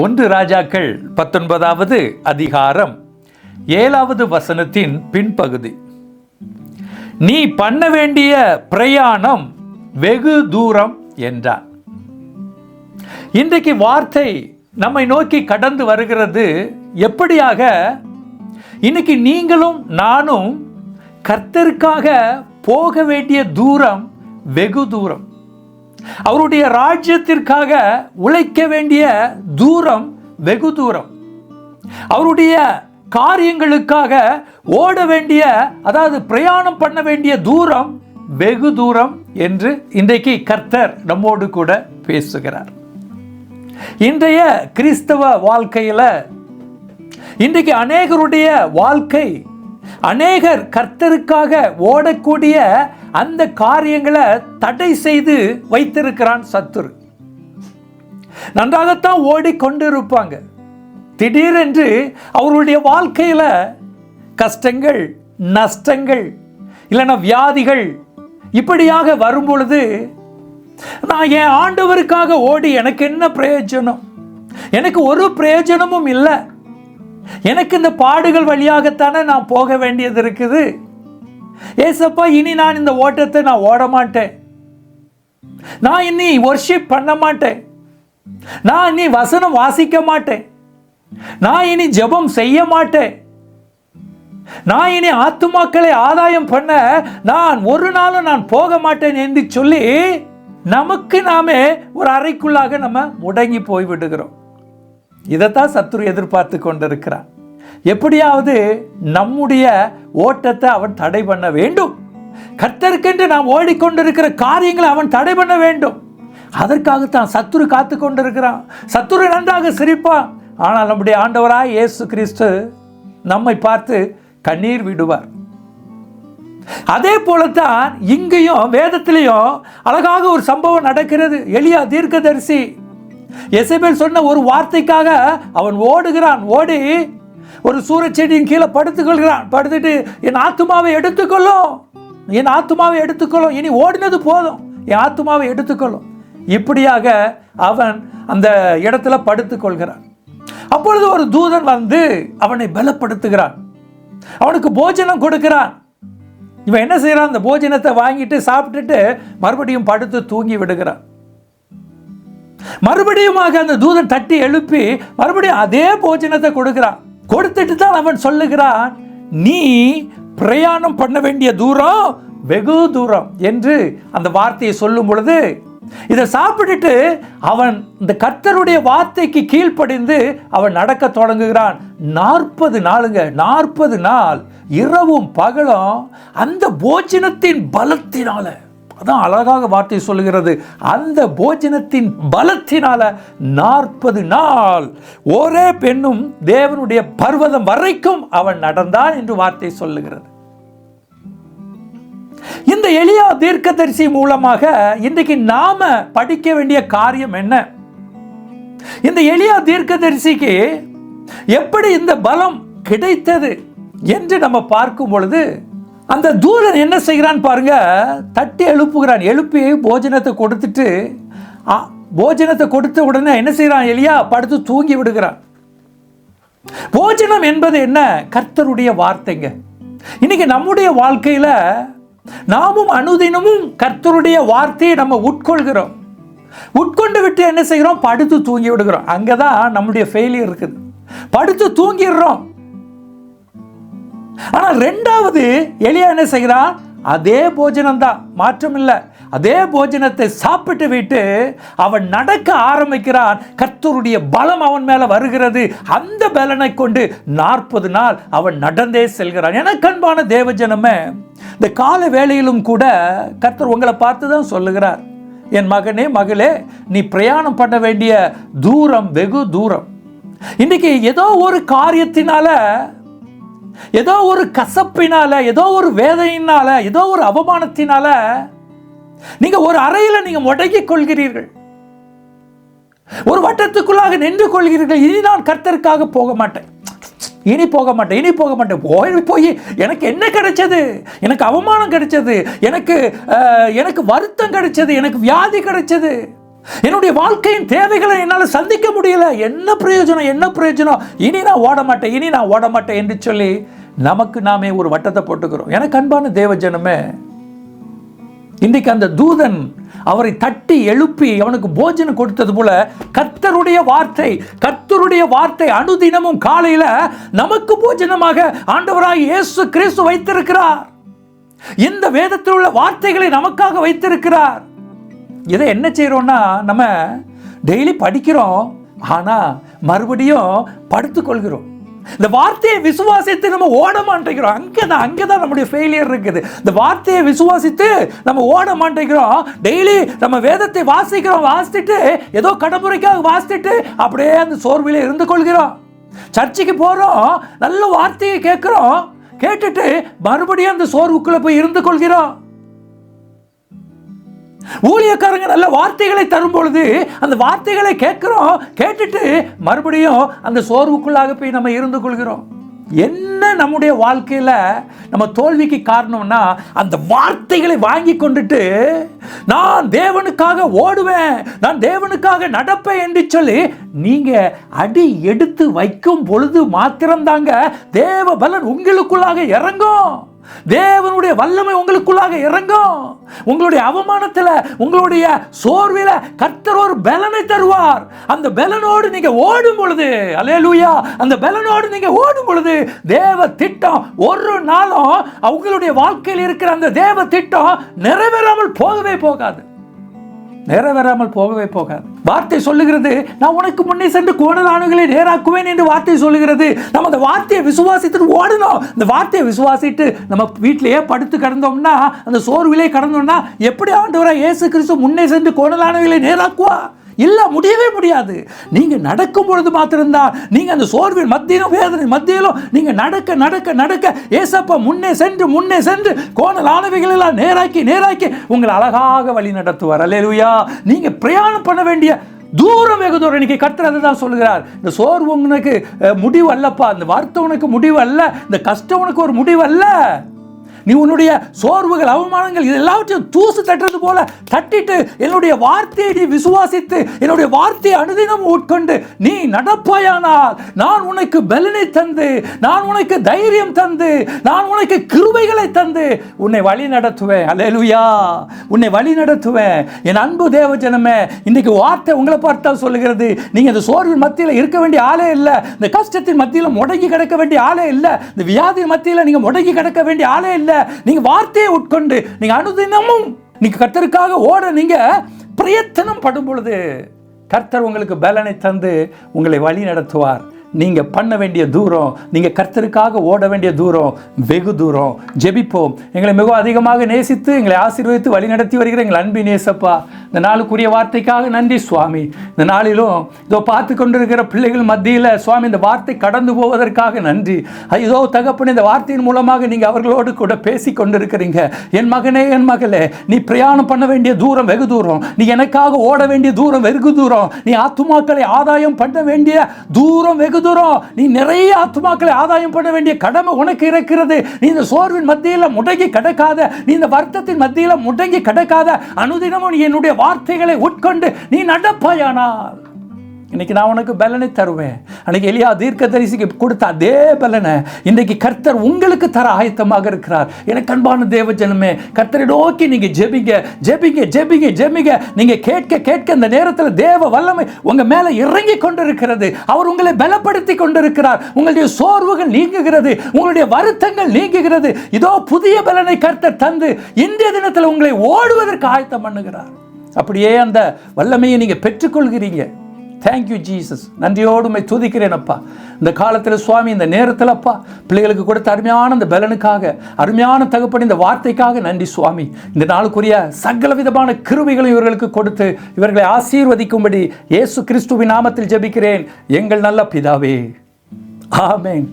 ஒன்று ராஜாக்கள் பத்தொன்பதாவது அதிகாரம் ஏழாவது வசனத்தின் பின்பகுதி. நீ பண்ண வேண்டிய பிரயாணம் வெகு தூரம் என்றார். இன்றைக்கு வார்த்தை நம்மை நோக்கி கடந்து வருகிறது. எப்படியாக? இன்னைக்கு நீங்களும் நானும் கர்த்தருக்காக போக வேண்டிய தூரம் வெகு தூரம். அவருடைய ராஜ்யத்திற்காக உழைக்க வேண்டிய தூரம் வெகு தூரம். அவருடைய காரியங்களுக்காக ஓட வேண்டிய அதாவது பிரயாணம் பண்ண வேண்டிய தூரம் வெகு தூரம் என்று இன்றைக்கு கர்த்தர் நம்மோடு கூட பேசுகிறார். இன்றைய கிறிஸ்தவ வாழ்க்கையில் இன்றைக்கு அநேகருடைய வாழ்க்கை அநேகர் கர்த்தருக்காக ஓடக்கூடிய அந்த காரியங்களை தடை செய்து வைத்திருக்கிறான் சத்துரு. நன்றாகத்தான் ஓடிக்கொண்டிருப்பாங்க திடீரென்று அவர்களுடைய வாழ்க்கையில் கஷ்டங்கள் நஷ்டங்கள் இல்லைன்னா வியாதிகள் இப்படியாக வரும்பொழுது நான் என் ஆண்டவருக்காக ஓடி எனக்கு என்ன பிரயோஜனம்? எனக்கு ஒரு பிரயோஜனமும் இல்லை. எனக்கு இந்த பாடுகள் வழியாகத்தானே நான் போக வேண்டியது இருக்குது? ஏசப்பா இனி நான் இந்த ஓட்டத்தை நான் ஓட மாட்டேன். நான் இனி ஒர்ஷிப் பண்ண மாட்டேன். நான் இனி வசனம் வாசிக்க மாட்டேன். நான் இனி ஜெபம் செய்ய மாட்டேன். நான் இனி ஆத்துமாக்களை ஆதாயம் பண்ண நான் ஒரு நாளும் நான் போக மாட்டேன் என்று சொல்லி நமக்கு நாமே ஒரு அறைக்குள்ளாக நம்ம முடங்கி போய் விடுகிறோம். இதைத்தான் சத்துரு எதிர்பார்த்து கொண்டிருக்கிறான் எப்படியாவது நம்முடைய ஓட்டத்தை அவன் தடை பண்ண வேண்டும். கர்த்தருக்கென்று நாம் ஓடிக்கொண்டிருக்கிற காரியங்களை அவன் தடை பண்ண வேண்டும். அதற்காகத்தான் சத்துரு காத்து கொண்டிருக்கிறான். சத்துரு நன்றாக சிரிப்பான். ஆனால் நம்முடைய ஆண்டவராய் இயேசு கிறிஸ்து நம்மை பார்த்து கண்ணீர் விடுவார். அதே போலத்தான் இங்கேயும் வேதத்திலையும் அழகாக ஒரு சம்பவம் நடக்கிறது. எளியா தீர்க்கதரிசி எசபேல் சொன்ன ஒரு வார்த்தைக்காக அவன் ஓடுகிறான் ஓடி ஒரு சூரச்செடியின் கீழே படுத்துக்கொள்கிறான். படுத்துட்டு என் ஆத்துமாவை எடுத்துக்கொள்ளும் என் ஆத்துமாவை எடுத்துக்கொள்ளும். இனி ஓடினது போதும். என் ஆத்துமாவை எடுத்துக்கொள்ளும். இப்படியாக அவன் அந்த இடத்துல படுத்துக்கொள்கிறான். அப்பொழுது ஒரு தூதன் வந்து அவனை பலப்படுத்துகிறான். அவனுக்கு போஜனம் கொடுக்கிறான். இவன் என்ன செய்கிறான் அந்த போஜனத்தை வாங்கிட்டு சாப்பிட்டுட்டு மறுபடியும் படுத்து தூங்கி விடுகிறான். மறுபடியுமாக அந்த தூதன் தட்டி எழுப்பி மறுபடியும் அதே போஜனத்தை கொடுக்கிறான் கொடுத்துட்டு தான் அவன் சொல்லுகிறான் நீ பிரயாணம் பண்ண வேண்டிய தூரம் வெகு தூரம் என்று அந்த வார்த்தையை சொல்லும் பொழுது இதை சாப்பிட்டுட்டு அவன் இந்த கர்த்தருடைய வார்த்தைக்கு கீழ்ப்படிந்து அவன் நடக்க தொடங்குகிறான். நாற்பது நாளுங்க நாற்பது நாள் இரவும் பகலும் அந்த போஜனத்தின் பலத்தினால. அதான் அழகாக வார்த்தை சொல்லுகிறது. அந்த போஜனத்தின் பலத்தினால நாற்பது நாள் ஒரே பெண்ணும் தேவனுடைய பர்வதம் வரைக்கும் அவன் நடந்தான் என்று வார்த்தை சொல்லுகிறது. இந்த எளியா தீர்க்கதரிசி மூலமாக இன்றைக்கு நாம படிக்க வேண்டிய காரியம் என்ன? இந்த எளியா தீர்க்கதரிசிக்கு எப்படி இந்த பலம் கிடைத்தது என்று நம்ம பார்க்கும் பொழுது அந்த தூதன் என்ன செய்கிறான் பாருங்க தட்டி எழுப்புகிறான். எழுப்பி போஜனத்தை கொடுத்துட்டு போஜனத்தை கொடுத்த உடனே என்ன செய்கிறான் எலியா? படுத்து தூங்கி விடுகிறான். போஜனம் என்பது என்ன? கர்த்தருடைய வார்த்தைங்க. இன்னைக்கு நம்முடைய வாழ்க்கையில நாமும் அனுதினமும் கர்த்தருடைய வார்த்தையை நம்ம உட்கொள்கிறோம். உட்கொண்டு விட்டு என்ன செய்கிறோம்? படுத்து தூங்கி விடுகிறோம். அங்கதான் நம்முடைய ஃபெயிலியர் இருக்குது. படுத்து தூங்கிடுறோம். ஆனா ரெண்டாவது எலியா என்ன செய்கிறான் அதே போஜனம் தான் மாற்றம் இல்லை அதே போஜனத்தை சாப்பிட்டு விட்டு அவன் நடக்க ஆரம்பிக்கிறான். கர்த்தருடைய பலம் அவன் மேல வருகிறது. அந்த பலனை கொண்டு நாற்பது நாள் அவன் நடந்தே செல்கிறான். எனக்கு அன்பான தேவஜனமே இந்த கால வேளையிலும் கூட கர்த்தர் உங்களை பார்த்து தான் சொல்லுகிறார். என் மகனே மகளே நீ பிரயாணம் பண்ண வேண்டிய தூரம் வெகு தூரம். இன்னைக்கு ஏதோ ஒரு காரியத்தினால ஏதோ ஒரு கசப்பினால ஏதோ ஒரு வேதையினால ஏதோ ஒரு அவமானத்தினால நீங்க ஒரு அறையில நீங்க முடங்கிக் கொள்கிறீர்கள். ஒரு வட்டத்துக்குள்ளாக நின்று கொள்கிறீர்கள். இனி நான் கர்த்தருக்காக போக மாட்டேன். இனி போக மாட்டேன் இனி போக மாட்டேன். போய் போய் எனக்கு என்ன கிடைச்சது? எனக்கு அவமானம் கிடைச்சது. எனக்கு அஹ், எனக்கு வருத்தம் கிடைச்சது. எனக்கு வியாதி கிடைச்சது. என்னுடைய வாழ்க்கையின் தேவைகளை என்னால் சந்திக்க முடியல. என்ன பிரயோஜனம் என்ன பிரயோஜனம்? இனி நான் ஓட மாட்டேன் இனி நான் ஓட மாட்டேன் என்று சொல்லி நமக்கு நாமே ஒரு வட்டத்தை போட்டுக்கிறோம். எனக்கு அன்பான தேவஜனமே இன்றைக்கு அந்த தூதன் அவரை தட்டி எழுப்பி அவனுக்கு போஜனம் கொடுத்தது போல கத்தருடைய வார்த்தை கத்தருடைய வார்த்தை அனுதினமும் காலையில நமக்கு போஜனமாக ஆண்டவராய் இயேசு கிறிஸ்து வைத்திருக்கிறார். இந்த வேதத்தில் உள்ள வார்த்தைகளை நமக்காக வைத்திருக்கிறார். இதை என்ன செய்கிறோம்னா நம்ம டெய்லி படிக்கிறோம் ஆனால் மறுபடியும் படுத்துக்கொள்கிறோம் இந்த வார்த்தையை விசுவாசித்து நம்ம ஓட மாட்டேங்கிறோம். அங்கே தான் அங்கே தான் நம்முடைய ஃபெயிலியர் இருக்குது. இந்த வார்த்தையை விசுவாசித்து நம்ம ஓட மாட்டேங்கிறோம். டெய்லி நம்ம வேதத்தை வாசிக்கிறோம் வாசித்துட்டு ஏதோ கடமுறைக்காக வாசித்துட்டு அப்படியே அந்த சோர்விலே இருந்து கொள்கிறோம். சர்ச்சுக்கு போகிறோம் நல்ல வார்த்தையை கேட்குறோம். கேட்டுட்டு மறுபடியும் அந்த சோர்வுக்குள்ளே போய் இருந்து கொள்கிறோம். ஊழியக்காரங்க நல்ல வார்த்தைகளை தரும் பொழுது அந்த வார்த்தைகளை கேட்குறோம் கேட்டுட்டு மறுபடியும் அந்த சோர்வுக்குள்ளாக போய் நம்ம இருந்து கொள்கிறோம். என்ன நம்முடைய வாழ்க்கையில் நம்ம தோல்விக்கு காரணம்னா அந்த வார்த்தைகளை வாங்கி கொண்டுட்டு நான் தேவனுக்காக ஓடுவேன் நான் தேவனுக்காக நடப்பேன் என்று சொல்லி நீங்க அடி எடுத்து வைக்கும் பொழுது மாத்திரம்தாங்க தேவ பலன் உங்களுக்குள்ளாக இறங்கும். தேவனுடைய வல்லமை உங்களுக்குள்ளாக இறங்கும். உங்களுடைய அவமானத்தில் உங்களுடைய சோர்வில் கர்த்தர் ஒரு பலனை தருவார். அந்த பலனோடு நீங்க ஓடும் பொழுது அலேலூயா அந்த பலனோடு நீங்க ஓடும் பொழுது தேவ திட்டம் ஒரு நாளும் அவங்களுடைய வாழ்க்கையில் இருக்கிற அந்த தேவ திட்டம் நிறைவேறாமல் போகவே போகாது. நிறைவேறாமல் போகவே போகாது. வார்த்தை சொல்லுகிறது நான் உனக்கு முன்னே சென்று கோணலானுகளை நேராக்குவேன் என்று வார்த்தை சொல்லுகிறது. நம்ம அந்த வார்த்தையை விசுவாசித்துட்டு ஓடணும். இந்த வார்த்தையை விசுவாசிட்டு நம்ம வீட்டிலேயே படுத்து கிடந்தோம்னா அந்த சோர்விலே கடந்தோம்னா எப்படி ஆண்டவராக இயேசு கிறிஸ்து முன்னே சென்று கோணலானுகளை நேராக்குவா இல்லை முடியவே முடியாது. நீங்கள் நடக்கும் பொழுது மாத்திரம்தான். நீங்கள் அந்த சோர்வின் மத்தியிலும் வேதனை மத்தியிலும் நீங்கள் நடக்க நடக்க நடக்க ஏசப்பா முன்னே சென்று முன்னே சென்று கோணல் நேராக்கி நேராக்கி உங்களை அழகாக வழி நடத்துவார். அல்லேலூயா. நீங்கள் பிரயாணம் பண்ண வேண்டிய தூரம் வெகு தூரம். இன்னைக்கு கட்டுறது தான் சொல்கிறார் இந்த சோர்வு உனக்கு முடிவு அல்லப்பா. இந்த வருத்தம் உனக்கு முடிவு அல்ல. இந்த கஷ்டம் உனக்கு ஒரு முடிவு அல்ல. நீ உன்னுடைய சோர்வுகள் அவமானங்கள் இது எல்லாவற்றையும் தூசு தட்டுறது போல தட்டிட்டு என்னுடைய வார்த்தையை நீ விசுவாசித்து என்னுடைய வார்த்தையை அனுதினம் உட்கொண்டு நீ நடப்பாயானால் நான் உனக்கு பலனை தந்து நான் உனக்கு தைரியம் தந்து நான் உனக்கு கிருபைகளை தந்து உன்னை வழி நடத்துவேன். அல்லேலூயா உன்னை வழி நடத்துவேன். என் அன்பு தேவ ஜனமே இன்னைக்கு வார்த்தை உங்களை பார்த்தால் சொல்லுகிறது. நீங்க இந்த சோர்வின் மத்தியில் இருக்க வேண்டிய ஆளே இல்லை. இந்த கஷ்டத்தின் மத்தியில் முடங்கி கிடக்க வேண்டிய ஆளே இல்லை. இந்த வியாதி மத்தியில் நீங்க முடங்கி கிடக்க வேண்டிய ஆளே இல்லை. நீங்க வார்த்தையை உட்கொண்டு நீங்க அனுதினமும் நீங்க கர்த்தருக்காக ஓட நீங்க பிரயத்தனம் படும் பொழுது கர்த்தர் உங்களுக்கு பலனை தந்து உங்களை வழி நடத்துவார். நீங்க பண்ண வேண்டிய தூரம் நீங்க கர்த்தருக்காக ஓட வேண்டிய தூரம் வெகு தூரம். ஜெபிப்போம். எங்களை மிகவும் அதிகமாக நேசித்து எங்களை ஆசீர்வதித்து வழி நடத்தி வருகிற எங்கள் அன்பி நேசப்பா இந்த நாளுக்குரிய வார்த்தைக்காக நன்றி சுவாமி. இந்த நாளிலும் இதோ பார்த்து கொண்டிருக்கிற பிள்ளைகள் மத்தியில் சுவாமி இந்த வார்த்தை கடந்து போவதற்காக நன்றி. இதோ தகப்பன் இந்த வார்த்தையின் மூலமாக நீங்க அவர்களோடு கூட பேசி கொண்டிருக்கிறீங்க. என் மகனே என் மகளே நீ பிரயாணம் பண்ண வேண்டிய தூரம் வெகு தூரம். நீ எனக்காக ஓட வேண்டிய தூரம் வெகு தூரம். நீ ஆத்துமாக்களை ஆதாயம் பண்ண வேண்டிய தூரம் வெகு தூரம். நீ நிறைய ஆத்துமாக்களை ஆதாயம் பண்ண வேண்டிய கடமை உனக்கு இருக்கிறது. நீ இந்த சோர்வின் மத்தியில் முடங்கி கிடக்காத நீ இந்த வருத்தத்தின் மத்தியில் முடங்கி கிடக்காத அனுதினமும் நீ என்னுடைய வார்த்தைகளை உட்கொண்டு நீ நடப்பாயானால். இன்னைக்கு நான் உனக்கு பலனை தருவேன். அன்னைக்கு எலியா தீர்க்கதரிசிக்கு கொடுத்த அதே பலனை இன்றைக்கு கர்த்தர் உங்களுக்கு தர ஆயத்தமாக இருக்கிறார். எனக்கு அன்பான தேவ ஜனமே கர்த்தரை நோக்கி நீங்கள் ஜெபிங்க ஜெபிங்க ஜெபிங்க ஜெபிங்க. நீங்கள் கேட்க கேட்க இந்த நேரத்தில் தேவ வல்லமை உங்கள் மேலே இறங்கி கொண்டிருக்கிறது. அவர் உங்களை பலப்படுத்தி கொண்டிருக்கிறார். உங்களுடைய சோர்வுகள் நீங்குகிறது. உங்களுடைய வருத்தங்கள் நீங்குகிறது. இதோ புதிய பலனை கர்த்தர் தந்து இன்றைய தினத்தில் உங்களை ஓடுவதற்கு ஆயத்தம் பண்ணுகிறார். அப்படியே அந்த வல்லமையை நீங்கள் பெற்றுக்கொள்கிறீங்க. தேங்க்யூ ஜீசஸ் நன்றியோடு உண்மை துதிக்கிறேன் அப்பா. இந்த காலத்தில் சுவாமி இந்த நேரத்தில் அப்பா பிள்ளைகளுக்கு கொடுத்த அருமையான இந்த பலனுக்காக அருமையான தகப்பன் இந்த வார்த்தைக்காக நன்றி சுவாமி. இந்த நாளுக்குரிய சகல விதமான கிருமிகளை இவர்களுக்கு கொடுத்து இவர்களை ஆசீர்வதிக்கும்படி இயேசு கிறிஸ்துவின் நாமத்தில் ஜெபிக்கிறேன். எங்கள் நல்ல பிதாவே. ஆமேன்.